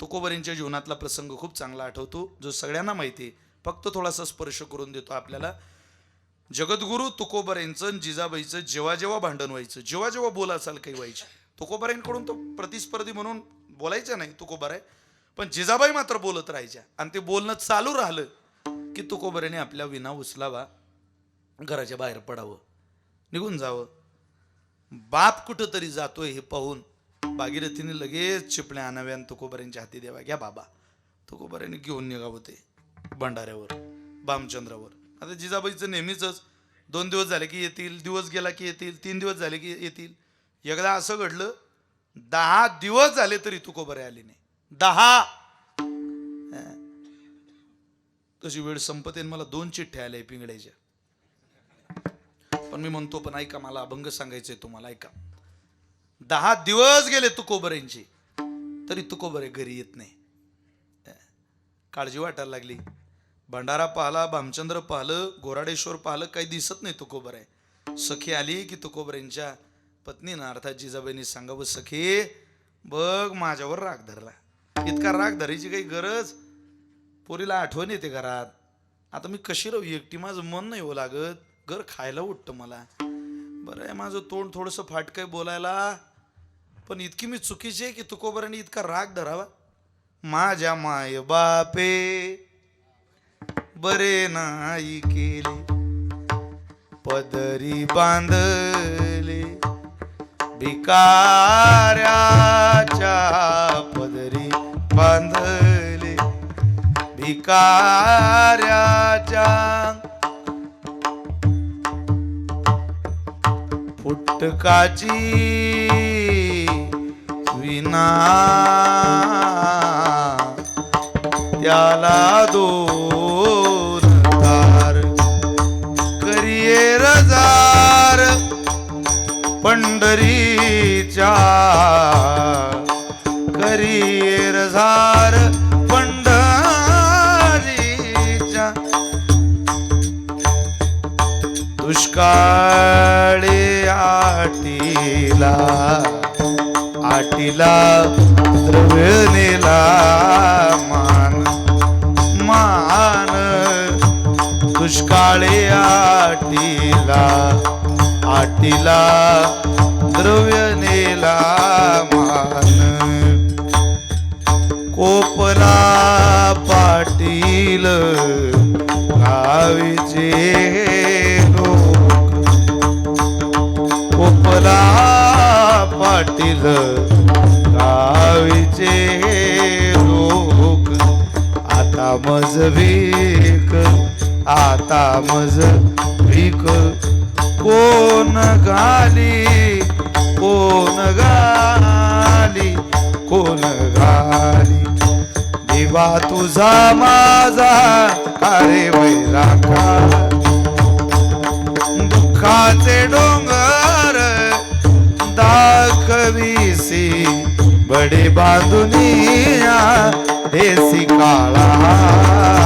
तुकोबरींच्या जीवनातला प्रसंग खूप चांगला आठवतो जो सगळ्यांना माहिती आहे. फक्त थोडासा स्पर्श करून देतो आपल्याला. जगद्गुरु तुकोबरेंचं आणि जिजाबाईचं जेव्हा जेव्हा भांडण व्हायचं जेव्हा जेव्हा बोला असाल काही व्हायचे तुकोबरेंकडून तो प्रतिस्पर्धी म्हणून बोलायचं नाही तुकोबराय पण जिजाबाई मात्र बोलत राहायच्या. आणि ते बोलणं चालू राहिलं की तुकोबरेने आपल्या विना उचलावा घराच्या बाहेर पडावं निघून जावं. बाप कुठंतरी जातोय हे पाहून भागीरथीने लगेच चिपण्या आणाव्या आणि तुकोबऱ्यांच्या हाती देवा घ्या बाबा. तुकोबऱ्याने घेऊन निघावं ते भंडाऱ्यावर बामचंद्रावर. आता जिजाबाईचं नेहमीच दोन दिवस झाले की येतील दिवस गेला की येतील तीन दिवस झाले की येतील. एकदा असं घडलं दहा दिवस झाले तरी तुकोबरे आले नाही. दहा! तशी वेळ संपते आणि मला दोन चिठ्ठ्या आल्या पिंगड्याच्या पण मी म्हणतो पण ऐका मला अभंग सांगायचंय तुम्हाला ऐका. दहा दिवस गेले तुकोबरेंचे. तरी तुकोबरे घरी येत नाही. काळजी वाटायला लागली. भंडारा पाहला भामचंद्र पाहलं गोराडेश्वर पाहलं काही दिसत नाही तुकोबर. आहे सखी आली की तुकोबरेंच्या पत्नीनं अर्थात जिजाबाईंनी सांगावं सखी बघ माझ्यावर राग धरला. इतका राग धरायची काही गरज? पोरीला आठवण येते घरात. आता मी कशी राहू? एकटी माझं मन नाही हो लागत. घर खायला उठतं मला. बरं आहे माझं तोंड थोडंसं फाटकंय बोलायला. पण इतकी मी चुकीची आहे की तुकोबराने इतका राग धरावा? माझ्या माय बापे बरे नाही केले. पदरी बांधले भिकाऱ्याच्या पदरी बांधले. भिकाऱ्याच्या नाटकाची विना त्याला दोन तार करिये रजार पंढरीच्या दुष्काळे आटीला आटीला द्रविणेला मान मान. दुष्काळे आटीला आटीला द्रव्य नेला मान. कोपला पाटील गावीचे दादा पाटील. गावीचे लोक आता मज भीक आता मज भीक कोण गाली कोण गाली कोण गाली. दिवा तुझा माझा अरे वैराका दुःखाचे डोंग बडे बांधुनिया देसी काळा